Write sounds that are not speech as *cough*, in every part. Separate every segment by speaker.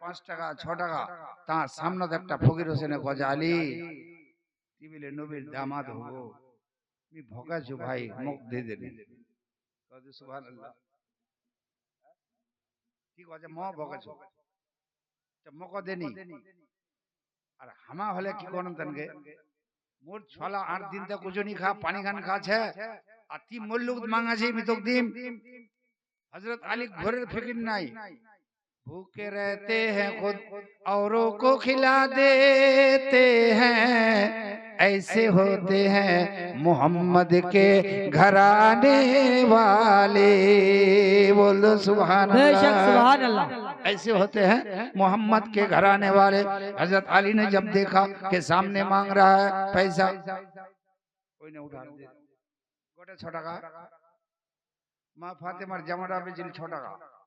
Speaker 1: পাঁচ টাকা ছ টাকা। তার সামনাতে একটা ফকির হোসেনে কজা আলী। টিবিলে নবীর দামাত হব। তুমি ভকাছো ভাই মুখ দিয়ে দেবে। পানি খান আর হজরত আলী ঘরের ফেকির নাই। بھوکے رہتے ہیں خود اوروں کو کھلا دیتے ہیں۔ ایسے ہوتے ہیں محمد کے گھرانے والے۔ بولو
Speaker 2: سبحان
Speaker 1: اللہ۔
Speaker 2: سبحان ایسے
Speaker 1: ہوتے ہیں محمد کے گھرانے والے۔ حضرت علی نے جب دیکھا کہ سامنے مانگ رہا ہے پیسہ کوئی نے اٹھا دیا۔ گوٹے چھوٹا گا ماں فاطمہ جمعہ بھی جن چھوٹا گا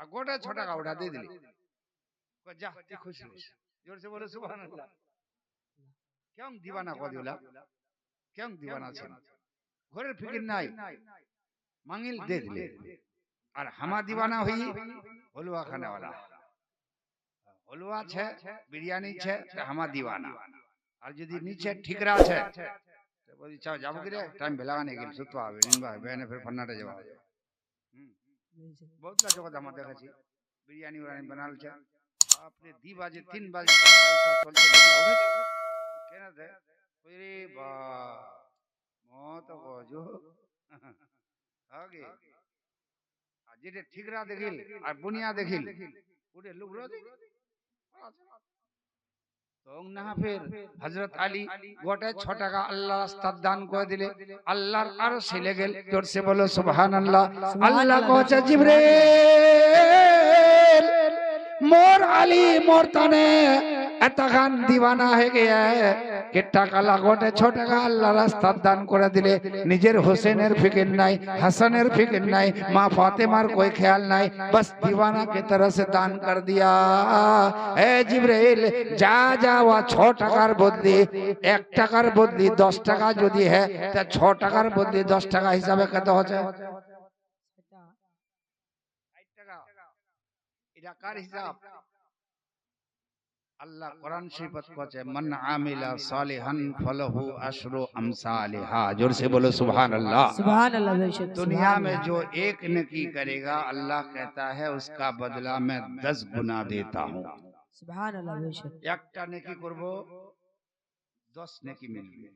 Speaker 1: আর গোটা ছ টাকা ওটা দিয়ে দিলি। যা তুই খুশি জোরসে বলে সুবহানাল্লাহ। কেমন দিবানা কদি ওলা কেমন দিবানা ছিল? ঘরের ফিকির নাই। মাঙ্গিল দে দিলে। আর হামা দিবানা হই হলুয়া খানেওয়ালা। হলুয়া আছে বিরিয়ানি তো হামা দিবানা। আর যদি নিচে ঠিকরা নিনবা হবে এনে ফের ফন্নাটা যাওয়া देखा বানালছে। আপনি দি বাজে তিন বাজে। জলসা চলছে লোকলা উঠেছে কেন দে ওরে বা মত গজো *laughs* আগে। আর যেটা ঠিকরা দেখিল আর বুনিয়া দেখিল ওটা লোক রাজি। হজরত আলী গোটায় ছ টাকা আল্লাহ রাস্তার দান করে দিলে। আল্লাহর আরও ছেলে গেল তোর সে বলো সুবহান আল্লাহ আল্লাহ কহছে, জিবরিল, মোর আলী মোর তানে এতখান দিওয়ানা হয়ে গিয়া কে টাকা লাগোটে ছ টাকা আল্লাহ রাস্তার দান করে দিলে নিজের হোসেনের ফিকির নাই হাসানের ফিকির নাই মা ফাতেমার कोई ख्याल नहीं बस दीवाना की तरह से दान कर दिया এ জিব্রাইল যা যা ও ছ টাকার বদলি এক টাকার বদলি দশ টাকা যদি হ্যাঁ তা ছ টাকার বদলি দশ টাকা হিসাবে কত হচ্ছে এটা কার হিসাব আল্লাহ কোরআন শরীফত কচে মান আমিলা সালিহান ফলহু আশরু امسالحا جور سے بولو سبحان اللہ
Speaker 2: سبحان اللہ بے
Speaker 1: دنیا
Speaker 2: میں
Speaker 1: جو
Speaker 2: ایک
Speaker 1: نکی کرے گا اللہ کہتا ہے اس کا بدلہ میں دس گنا دیتا ہوں۔
Speaker 2: سبحان اللہ بے شک۔
Speaker 1: একটা قربو করব نکی নেকি মিলবে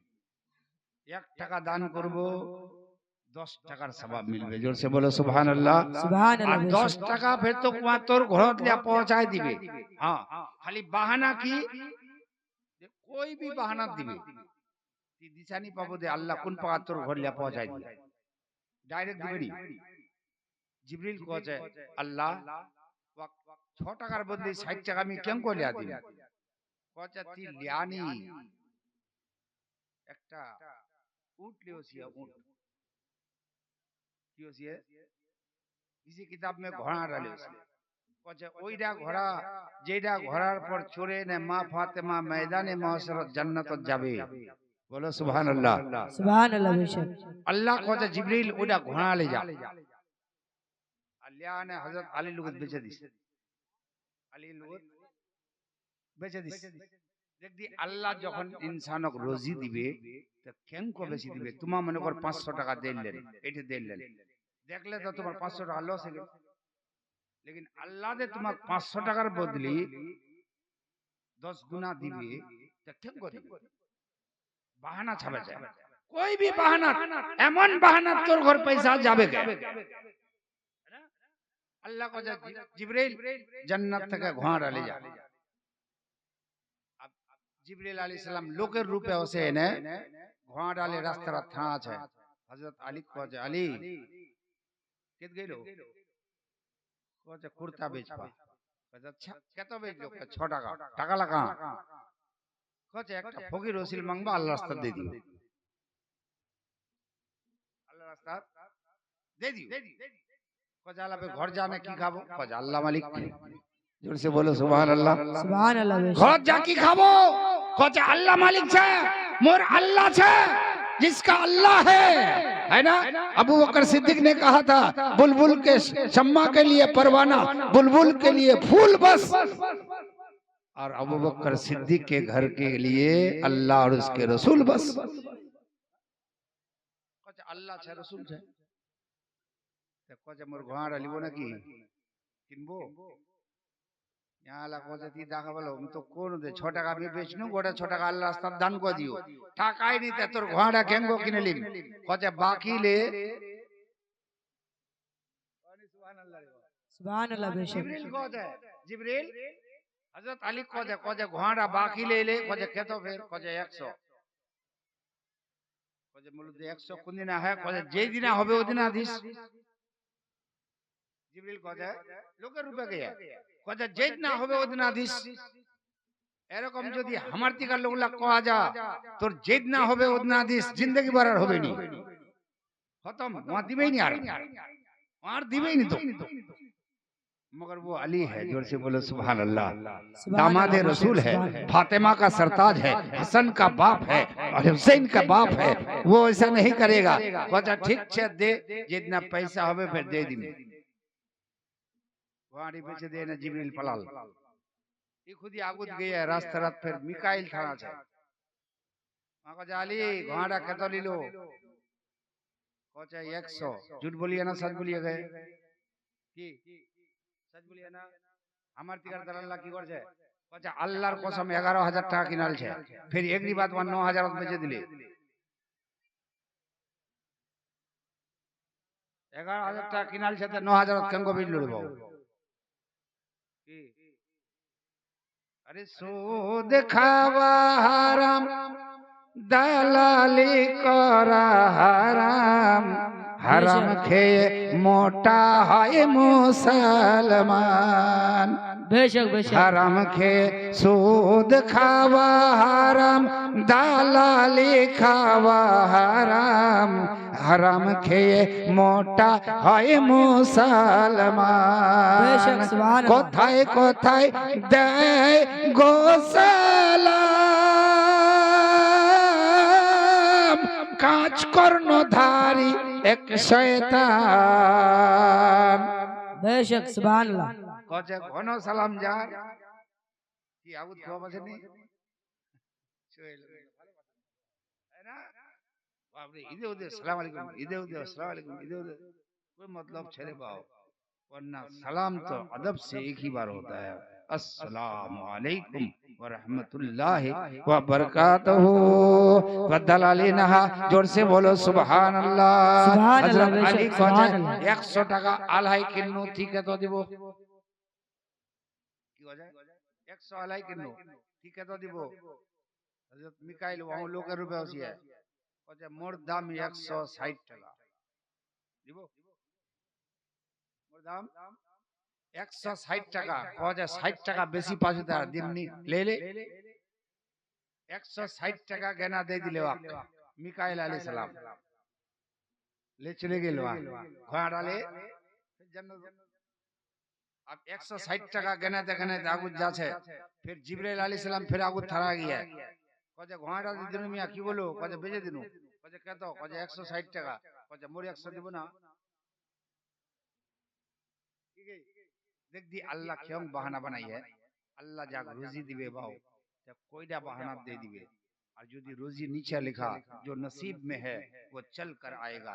Speaker 1: یک টাকা دان قربو দশ টাকার স্বভাব মিলবে। জোরসে বলো সুবহান আল্লাহ আর দশ টাকা ফের তো কুমার তোর ঘরত পৌঁছায় দিবে। হ্যাঁ খালি বাহানা কি? কই বি বাহানা দিবে? দিশানি পাবো দে আল্লাহ কোন পাকা তোর ঘর লিয়া পৌঁছায় দিবে? ডাইরেক্ট দিবেনি জিবরিল কোচে আল্লাহ ছ টাকার বদলে ষাট টাকা আমি কেম করে লিয়া কোচে তুই লিয়ানি। একটা উঠ লিওসিয়া উঠ اللہ اللہ جی جا
Speaker 2: حضرت بیچے দেখবি
Speaker 1: আল্লাহ যখন ইনসানক রোজি দিবে কেন বেশি দিবে? তোমার মনে কর পাঁচশো টাকা দিলেন এটা দিলেন। দেখলে তো তোমার পাঁচশো টাকা লস হয়ে লেকিন আল্লাহ যে তোমার পাঁচশো টাকার বদলি দশ গুণা দিবে কেন করে বাহানা ছাপা যায়। কই বি বাহানা? এমন বাহানা তোর ঘর পয়সা যাবে আল্লাহ জিবরাইল জান্নাত থেকে ঘোড়া লে যাবে জিবরিল আলী সালাম লোকের রূপে হসে এনে ঘোড়া ডালে রাস্তার থা আছে। হজরত আলী কোয়াছে আলী। কেত গেল? কোয়াছে কুর্তা বেচবা। কত বেচলো? ছ টাকা। টাকা। লাগা। কোয়াছে একটা ফকির ওসিল মাংবা আল্লাহ রাস্তা দিয়ে দিও আল্লাহ রাস্তা ঘর জানে কি খাব? কোয়াছে আল্লাহ মালিক। জোরসে
Speaker 2: বলো সুবহান আল্লাহ
Speaker 1: ঘর যা কি খাব? کہتے اللہ مالک چھے، مور اللہ چھے، جس کا اللہ ہے۔ ہے نا؟ ابو بکر صدق نے کہا تھا، بلبل کے شمع کے لیے پروانہ، بلبل کے لیے پھول بس۔ اور ابو بکر صدق کے گھر کے لیے اللہ اور اس کے رسول بس۔ اللہ چھے، رسول چھے۔ کہتے مور گھوار علی کی؟ کن وہ আল্লাহ কোথাতি দেখা বলো আমি তো কোন ছ টাকা আমি বেচনু গোটা ছ টাকা আল্লাহ রাস্তার দান করে দিও। টাকাই নিতে তোর ঘোড়া কেঙ্গো কিনে লিম কথা বাকি লে। জিবরিল হযরত আলী কোজে কোজে ঘোড়া হবে ওই লোকের রূপে গয়া। কথা যে না হবে ওদিন আদিস। এরকম যদি আমার টিকার লোকলা কয়া যা তোর জেদ না হবে ওদিন আদিস জিন্দগি বাড়ার হবে নি খতম ওয়া দিবেই নি আর। আর। দিবেই নি তো। مگر وہ علی ہے
Speaker 2: جو
Speaker 1: سے
Speaker 2: بولو
Speaker 1: سبحان اللہ
Speaker 2: داماد
Speaker 1: رسول ہے فاطمہ کا سرتاج ہے حسن کا باپ ہے اور حسین کا باپ ہے وہ ایسا نہیں کرے گا۔ ٹھیک چھے دے جتنا پیسہ ہوئے پھر دے دیں વાણી પછી દે ને જીબ્રીલ પલાલ એ ખુદી આગુદ ગયા રાસ્તા રાત ફેર મિકાઈલ થાણા છે માં કહે અલી ઘોડા કેટલો લીલો કહે 100 જૂઠ બોલીએ ના સચ બોલીએ ગયે কি সচ বলিয়ে না আমার তিকার আল্লাহর কসম এগারো হাজার টাকা কিনালছে ফের এগ্রি বাদ ন হাজার বেঁচে দিলে এগারো হাজার টাকা কিনালছে ন হাজার কেন বিল লড়ব আরে সুদ খাওয়া হারাম দালালি করা হারাম। হারাম খেয়ে মোটা হয় মুসলমান। হারাম খেয়ে সুদ খাওয়া হারাম দালালি খাওয়া হারাম। হারাম খেয়ে মোটা হয় মুসলমান। কোথায় কোথায় দেয় গোসালা কাজ কর্ণধারী এক শয়তান।
Speaker 2: বেশক সুবহানাল্লাহ।
Speaker 1: কজে ঘন সালাম যায় কি আবুদ খোয়া বাজে নি চলে مطلب چھلے پاؤ ورنہ سلام تو ادب سے ایک ہی بار ہوتا ہے۔ السلام علیکم ورحمت اللہ وبرکاتہ۔ بدل جوڑ سے
Speaker 2: بولو سبحان
Speaker 1: اللہ
Speaker 2: حضرت
Speaker 1: علی
Speaker 2: کو
Speaker 1: ایک
Speaker 2: سو
Speaker 1: ٹکا آلائی کنو ٹھیک ہے تو دیبو۔ کی جائے ایک سو آلائی کنو ٹھیک ہے تو دیبو۔ حضرت مکائل وہاں لوگ روپے ہوسی ہے۔ যে মোর দাম একশো ষাট টাকা। দিব? মোর দাম একশো ষাট টাকা। যে ষাট টাকা বেশি পাশে দিমনি একশো ষাট টাকা গেনা দিয়ে দিলে মিকাইল আলী সালাম। লে চলে গেল টাকা গেনা যাচ্ছে। জিবরাইল আলাইহিস সালাম ফের আগুত থারা গিয়া। কজে ঘোড়াটা দিনু মিয়া কি বলো কজে বেজে দিনু কজে কত কজে 160 টাকা কজে মোর 100 দিব না কি গে দেখ দি আল্লাহ কেম বাহানা বানাইয়ে আল্লাহ যা রুজি দিবে বাও তে কয়টা বাহানা দে দিবে আর যদি রুজি নিচে লেখা جو نصیب میں ہے وہ چل کر آئے گا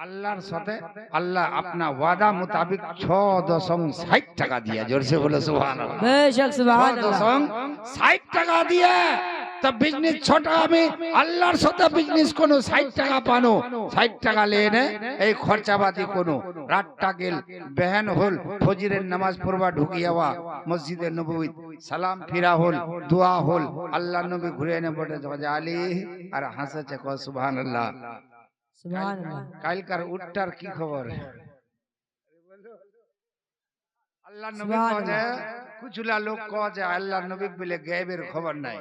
Speaker 1: আল্লাহর সাথে আল্লাহ আপনা ওয়াদা মোতাবিক ছ দশম ষাট টাকা দিয়া জোরসে বলে সুহান ষাট টাকা দিয়ে এই কোনো। হল ফজিরের নামাজ পড়বা মসজিদে সালাম ফিরা হল হল ঘুরে এনে বটে আর হাসেছে
Speaker 2: সুবহানাল্লাহ।
Speaker 1: কালকার উটটার কি খবর? আল্লাহ নবী কয় কুচুলা লোক কয় আল্লাহ নবী বলে গায়েবের খবর নাই।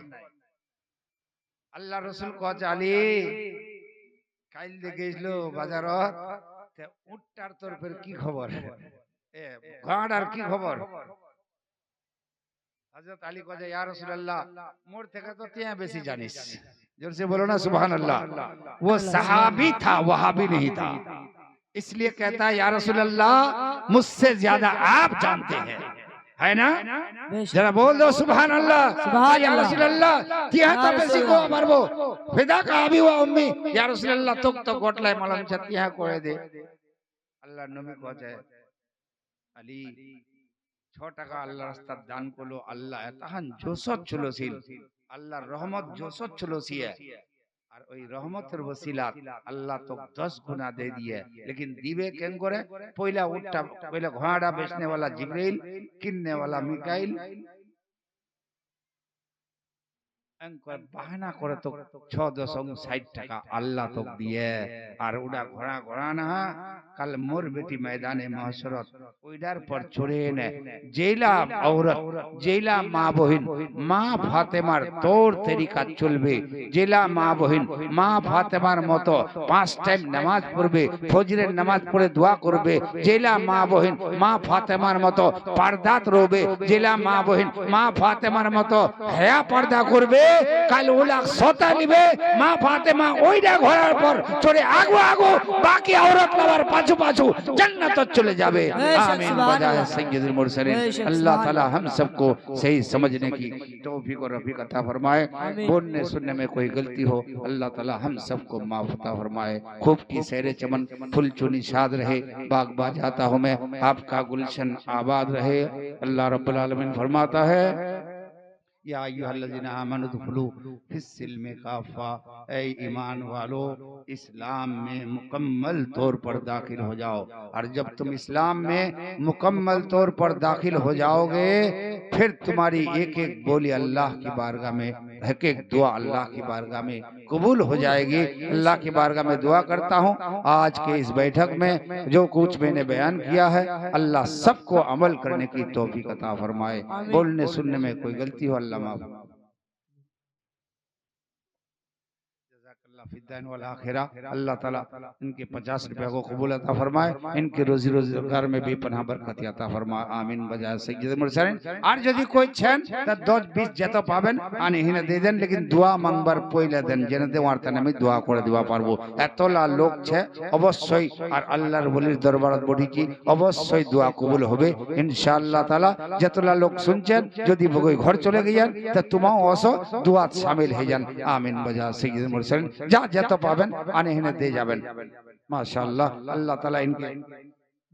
Speaker 1: আল্লাহ রসুল কয় যে আলী কাইল দিয়ে গেছিল বাজারত তে উটটার তোর কি খবর? ঘোড়ার কি খবর? হযরত আলী কয় ইয়া রাসূলুল্লাহ মোর থেকে তো তুই বেশি জানিস। جب سے بولو نا سبحان اللہ وہ صحابی تھا وہاں بھی نہیں تھا۔ اس لیے کہتا ہے یا رسول اللہ مجھ سے زیادہ آپ جانتے
Speaker 2: ہیں۔
Speaker 1: ہے نا؟ ذرا بول دو
Speaker 2: سبحان
Speaker 1: اللہ۔
Speaker 2: یا
Speaker 1: رسول اللہ کیا
Speaker 2: تھا
Speaker 1: پیسی
Speaker 2: کو
Speaker 1: امر وہ؟
Speaker 2: فدا
Speaker 1: کہا بھی ہوا امی۔ یا رسول اللہ تک تو گھٹ لائے ملم چھتی ہے کوئے دے۔ اللہ نمی کو جائے۔ علی چھوٹا کا اللہ رستہ دان کو لو اللہ اتحان جو سو چلو سیل۔ আল্লাহর রহমত যশোর ছিল সিয়া আর ওই রহমতের বসিলা আল্লাহ তো দশ গুণা দিয়ে দিয়ে লেকিন দিবে কেন করে? পয়লা উঠটা পয়লা ঘোড়াটা বেচনেওয়ালা জিব্রাইল কিননেওয়ালা মিকাইল। বাহানা করে তো ছ দশম ষাট টাকা আল্লাহ তো দিয়ে। আর ওটা ঘোড়া ঘোড়া না। কাল মোর বেটি ময়দানে মহসরত। ওইডার পর চড়িয়ে নেয় জেলা ঔরত জেলা মা বহিন মা ফাতেমার তোর তেরিকা চলবে। জেলা মা বহিন মা ফাতেমার মতো পাঁচ টাইম নামাজ পড়বে ফজরের নামাজ পড়ে দোয়া করবে। জেলা মা বহিন মা ফাতেমার মতো পারদাত রবে। জেলা মা বহিন মা ফাতেমার মতো হেয়া পর্দা করবে। কাল ওলা সতা নিবে। মা ফাতেমা ওইটা ঘোরার পর চড়ে আগো আগো বাকি ঔরত নামার পাঁচ পাঁচু পাঁচু جنت چلے
Speaker 2: جاوے.
Speaker 1: آمین.
Speaker 2: بجائے
Speaker 1: سید
Speaker 2: المرسلین.
Speaker 1: اللہ تعالی
Speaker 2: ہم
Speaker 1: سب
Speaker 2: کو
Speaker 1: صحیح سمجھنے کی توفیق و رفیق عطا فرمائے. بولنے سننے میں
Speaker 2: کوئی
Speaker 1: غلطی ہو اللہ تعالی ہم سب کو معاف عطا فرمائے. خوب کی سیر چمن پھل چنی شاد رہے. باغ با جاتا ہوں میں آپ کا گلشن آباد رہے. اللہ رب العالمین فرماتا ہے یا ایوہ الذین آمن دخلو فی السلم کافا اے ایمان والو اسلام میں مکمل طور پر داخل ہو جاؤ۔ اور جب تم اسلام میں مکمل طور پر داخل ہو جاؤ گے پھر تمہاری ایک ایک بولی اللہ کی بارگاہ میں ایک ایک دعا اللہ کی بارگاہ میں قبول ہو جائے گی۔ اللہ کی بارگاہ میں دعا کرتا ہوں۔ آج کے اس بیٹھک میں جو کچھ میں نے بیان کیا ہے اللہ سب کو عمل
Speaker 2: کرنے
Speaker 1: کی توفیق عطا فرمائے۔ بولنے سننے میں کوئی غلطی ہو اللہ معافی اللہ اللہ تعالیٰ ان کے پچاس روپے کو قبول عطا فرمائے ان کے روزی روزی گھر میں بھی پناہ برکتی عطا فرمائے آمین بجائے سید مرسلین۔ اور جدی کوئی چھین تا دو بیس جتا پابن آنے ہی نہ دے دیں لیکن دعا منبر دیں دن دے وارتا نمی دعا کوڑے دعا وہ اتولا لوگ چھے اب اس سوئی اور اللہ ربولی دربارت بڑھی کی اب اس سوئی دعا قبول ہو بے انشاءاللہ تعالیٰ جتولا لوگ سن چھن جدی بگوئی گھر چلے گئی تا تمہاں اوسو دعا شامل ہے جن آمین بجائے سید مرسلین যা যত পাবেন আনি হিনে দিয়ে যাবেন মাশাআল্লাহ আল্লাহ তাআলা ইনকে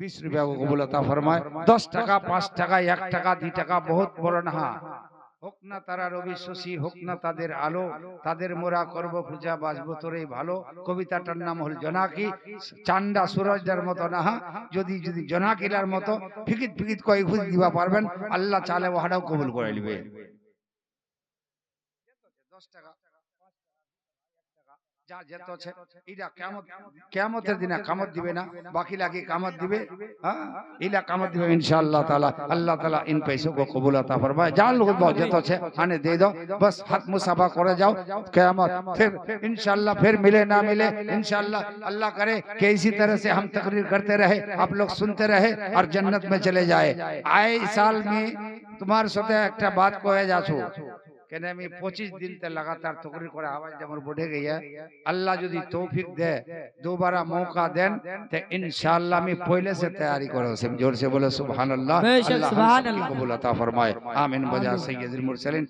Speaker 1: বিশ রুপিয়া को कबूल अता फरमाए दस টাকা পাঁচ টাকা এক টাকা দুই টাকা বহুত বড় না হোক না তারা রবি শশী হোক না তাদের আলো তাদের মোরা করব পূজা বাজবো তোরেই ভালো কবিতাটার নাম হল জনাকি চান্ডা সুরজদার মতো না যদি যদি জনাকিলার মতো ফিকিত ফিকিত কয় ঘুষ দিবা পারবেন আল্লাহ চালে ওহাটাও কবুল করে নিবে দশ টাকা پھر انشاءاللہ ملے نہ ملے اللہ کرے کہ اسی طرح سے ہم تقریر کرتے رہے آپ لوگ سنتے رہے اور جنت میں چلے جائے آئے سال میں تمہارے سوتے ایک بات کو ہے جاسو কেন আমি পঁচিশ দিন তে লাগাতার তকরির করে আওয়াজ আমার বড়ে গিয়া আল্লাহ যদি তৌফিক দে দুবারা মৌকা দেন তে ইনশাআল্লাহ
Speaker 2: আমি
Speaker 1: পহলে সে
Speaker 2: তৈয়ারি
Speaker 1: করে
Speaker 2: হসেম
Speaker 1: জোর বলে সুবহানাল্লাহ আল্লাহ সুবহান اللہ قبول عطا فرمائے۔ آمین بجا سید المرسلین۔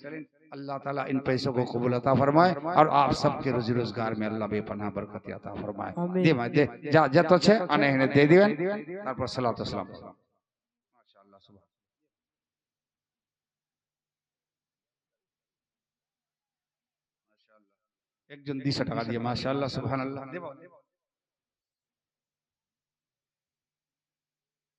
Speaker 1: اللہ تعالیٰ ان پیسوں کو قبول عطا فرمائے اور آپ سب کے روزی
Speaker 2: روزگار
Speaker 1: میں اللہ بے پناہ برکت عطا فرمائے۔ دے دے جا جا تو چھے انہیں دے دیویں একজন 200 টাকা দিয়ে মাশাআল্লাহ সুবহানাল্লাহ। দেব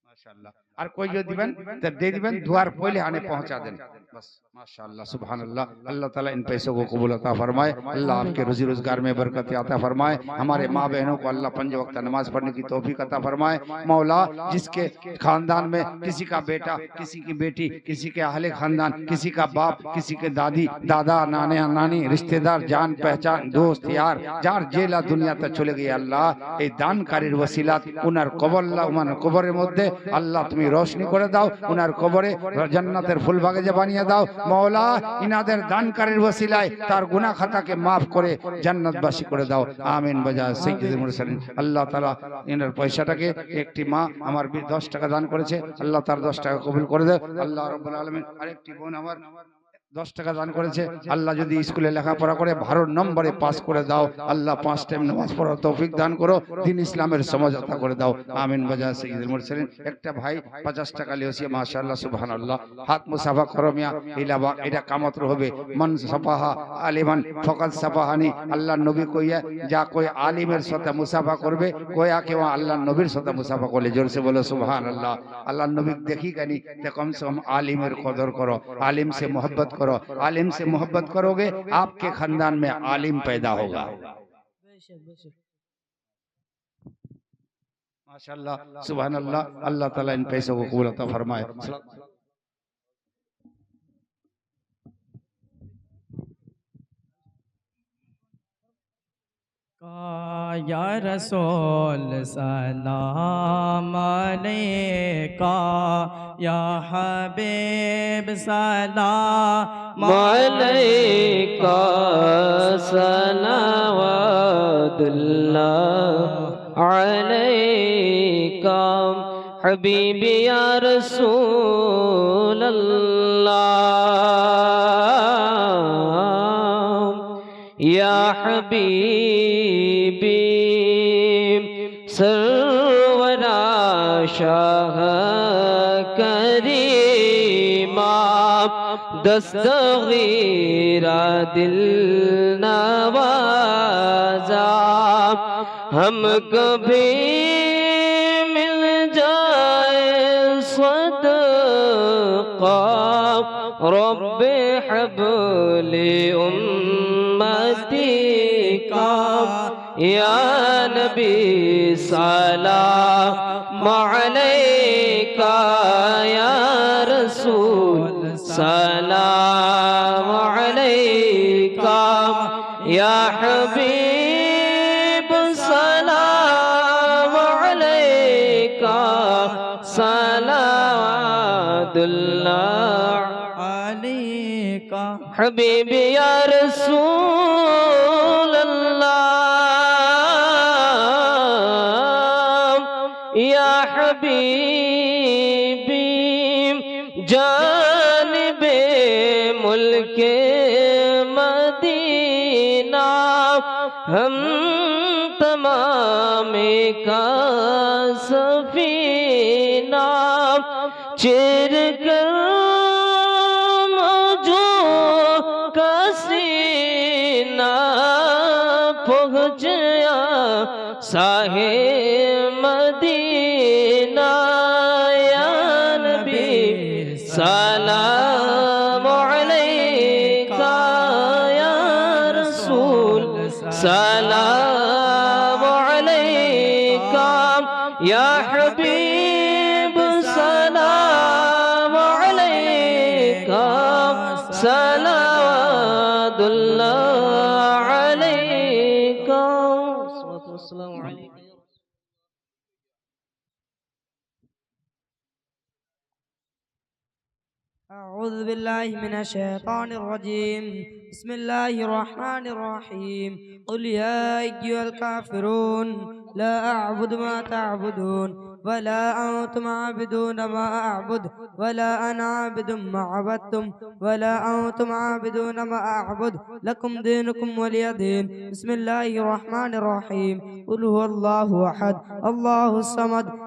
Speaker 1: মাসা মাশাআল্লাহ। کوئی কইও দিবেন তা দিয়ে দিবেন দুয়ার পয়লে আনে পৌঁছা দেন بس ماشاءاللہ سبحان اللہ۔ اللہ تعالیٰ ان پیسوں کو قبول عطا فرمائے۔ اللہ آپ کے روزی روزگار میں برکت عطا فرمائے۔ ہمارے ماں بہنوں کو اللہ پنج وقت نماز پڑھنے کی توفیق عطا فرمائے۔ مولا جس کے خاندان میں کسی کا بیٹا کسی کی بیٹی کسی کے اہل خاندان کسی کا باپ کسی کے دادی دادا نانے نانی رشتہ دار جان پہچان دوست یار جار جیلا دنیا تک چلے گئی اللہ এই দানকারীর ওসিলাত উনার কবর উনার কবরের মধ্যে আল্লাহ তুমি রোশনি করে দাও, উনার কবরে জান্নাতের ফুল বাগেজে বানিয়ে দাও। মওলা, ইনাদের দানকারীর ওসিলায় তার গুনাহ খাতাকে মাফ করে জান্নাতবাসী করে দাও। আমিন বাজা সাইয়্যিদুল মুরসালিন। আল্লাহ তাআলা ইনার পয়সাটাকে একটি মা আমার 10 টাকা দান করেছে। আল্লাহ তার 10 টাকা কবুল করে দেয় আল্লাহ রাব্বুল আলামিন আরেকটি বোন আমার দশ টাকা দান করেছে। আল্লাহ যদি স্কুলে লেখাপড়া করে ভালো নম্বরে পাস করে দাও। আল্লাহ পাঁচ টাইম নামাজ পড়ার তৌফিক দান করো। দিন ইসলামের সমঝোতা করে দাও। আমিন বাজা সঈদুল মুরসালিন। একটা ভাই পঞ্চাশ টাকা লিয়েছে মাশাআল্লাহ সুবহানাল্লাহ। হাত মুসাফা করো মিয়া। ইলাবা এটা কামত হবে মন সাফাহা আলিমান ফকাত সাফাহানি। আল্লাহ নবী কইয়া যা কই আলিমের সাথে মুসাফা করবে কইয়া কেউ আল্লাহ নবীর সাথে মুসাফা করলে জোরসে বলো সুবহানাল্লাহ। আল্লাহ নবী দেখি কানি তে কমসে কম আলিমের কদর করো। আলিম সে মোহব্বত করো। کرو عالم سے محبت کرو گے آپ کے خاندان میں
Speaker 2: عالم پیدا
Speaker 1: ہوگا۔ ماشاءاللہ سبحان اللہ اللہ تعالیٰ ان پیسوں کو قبول عطا
Speaker 3: فرمائے۔ يا رسول سلام عليك يا حبيب سلام
Speaker 4: عليك. صلوات الله عليك. حبيبي يا رسول الله يا حبيب شاہ کریما دستغیرہ
Speaker 3: دل
Speaker 4: نوازا ہم کبھی مل جائے صدقہ رب حبل امتی کا یا نبی صلاح عليك يا رسول سلام عليك يا حبيب سلام عليك سلام الله عليك حبيبي يا رسول یا حبیبی جانب ملک مدینہ ہم تمام کا
Speaker 2: সালাম بالله من الشيطان الرجيم. بسم الله الرحمن الرحيم. قل يا أيها الكافرون لا أعبد ما تعبدون ولا أنتم عابدون ما أعبد ولا أنا عابد ما عبدتم ولا أنتم عابدون ما أعبد. لكم دينكم ولي دين. بسم الله الرحمن الرحيم. قل هو الله أحد الله الصمد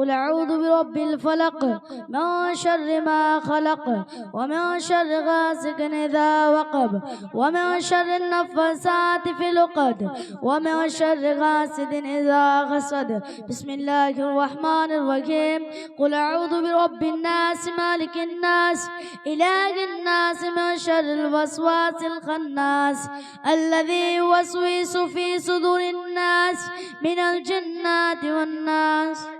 Speaker 5: قل أعوذ برب الفلق من شر ما خلق ومن شر غاسق إذا وقب ومن شر النفاسات في العقد ومن شر غاسد إذا غسد. بسم الله الرحمن الرحيم. قل أعوذ برب الناس مالك الناس إله الناس من شر الوسواس الخناس الذي يوسوس في صدور الناس من الجنات والناس.